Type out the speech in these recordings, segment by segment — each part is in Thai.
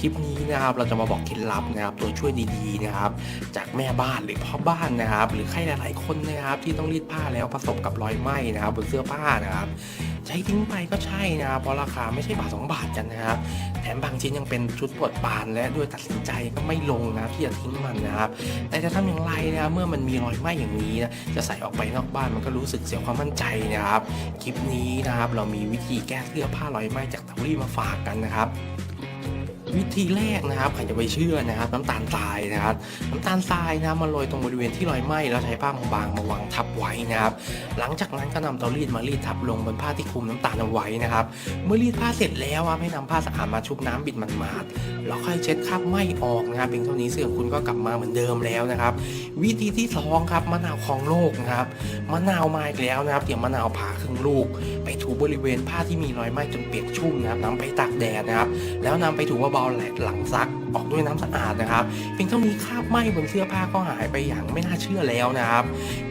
คลิปนี้นะครับเราจะมาบอกเคล็ดลับนะครับตัวช่วยดีๆนะครับจากแม่บ้านหรือพ่อบ้านนะครับ หรือใครหลายๆคนนะครับ ที่ต้องรีดผ้าแล้วประสบกับรอยไหม้นะครับบนเสื้อผ้านะครับใช้ทิ้งไปก็ใช่นะครับเพราะราคาไม่ใช่บาทสองบาทกันนะครับแถมบางชิ้นยังเป็นชุดปวดบานและด้วยตัดสินใจก็ไม่ลงนะครับที่จะทิ้งมันนะครับแต่จะทำอย่างไรนะครับเมื่อมันมีรอยไหม้อย่างนี้นะจะใส่ออกไปนอกบ้านมันก็รู้สึกเสียความมั่นใจนะครับคลิปนี้นะครับเรามีวิธีแก้เสื้อผ้ารอยไหม้จากเตารีดมาฝากกันนะครับ วิธีแรกนะครับใครจะไปเชื่อนะครับ น้ำตาลทรายนะครับน้ำตาลทรายนะครับมาโรยตรงบริเวณที่รอยไหม้แล้วใช้ผ้าบางๆมาวางทับไว้นะครับ หลังจากนั้นก็นำเตารีดมารีดทับลงบนผ้าที่คลุมน้ำตาลเอาไว้นะครับ เมื่อรีดผ้าเสร็จแล้วครับให้นำผ้าสะอาดมาชุบน้ำบิดมันมาดแล้วค่อยเช็ดคราบไหม้ออกนะครับเพียงเท่านี้เสื้อคุณก็กลับมาเหมือนเดิมแล้วนะครับ วิธีที่สองครับมะนาวของโลกนะครับมะนาวมาอีกแล้วนะครับเตรียมมะนาวผ่าครึ่งลูก ไปถูบริเวณผ้าที่มีรอยไหม้จนเปียกชุ่มนะครับนำไปตากแดดนะครับ แล้วนำไปถูเบาๆหลังซักออกด้วยน้ำสะอาดนะครับเพียงเท่านี้คราบไหม้บนเสื้อผ้าก็หายไปอย่างไม่น่าเชื่อแล้วนะครับ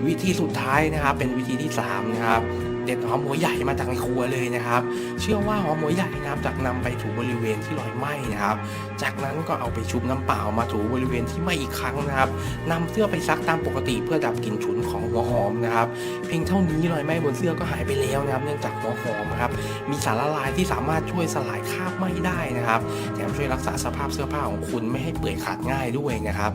วิธีสุดท้ายนะครับ เป็นวิธีที่สามนะครับ เด็ดหอมหัวใหญ่มาจากในครัวเลยนะครับ เชื่อว่าหอมหัวใหญ่นะครับจากนำไปถูบริเวณที่รอยไหม้นะครับ จากนั้นก็เอาไปชุบน้ำเปล่ามาถูบริเวณที่ไหม้อีกครั้งนะครับนำเสื้อไปซักตามปกติเพื่อดับกลิ่นฉุนของหัวหอมนะครับ เพียงเท่านี้รอยไหม้บนเสื้อก็หายไปแล้วนะครับ เนื่องจากหัวหอมนะครับมีสารละลายที่สามารถช่วยสลายคราบไหม้ได้นะครับแถมช่วยรักษาสภาพเสื้อผ้าของคุณไม่ให้เปื่อยขาดง่ายด้วยนะครับ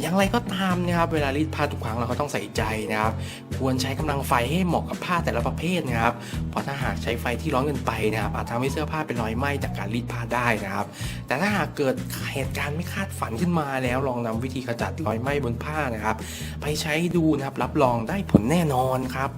อย่างไรก็ตามนะครับเวลารีดผ้าทุกครั้งเราก็ต้องใส่ใจนะครับ ควรใช้กำลังไฟให้เหมาะกับผ้าแต่ละประเภทนะครับ เพราะถ้าหากใช้ไฟที่ร้อนเกินไปนะครับ อาจทำให้เสื้อผ้าเป็นรอยไหม้จากการรีดผ้าได้นะครับ แต่ถ้าหากเกิดเหตุการณ์ไม่คาดฝันขึ้นมาแล้วลองนำวิธีขจัดรอยไหม้บนผ้านะครับ ไปใช้ดูนะครับรับรองได้ผลแน่นอนครับ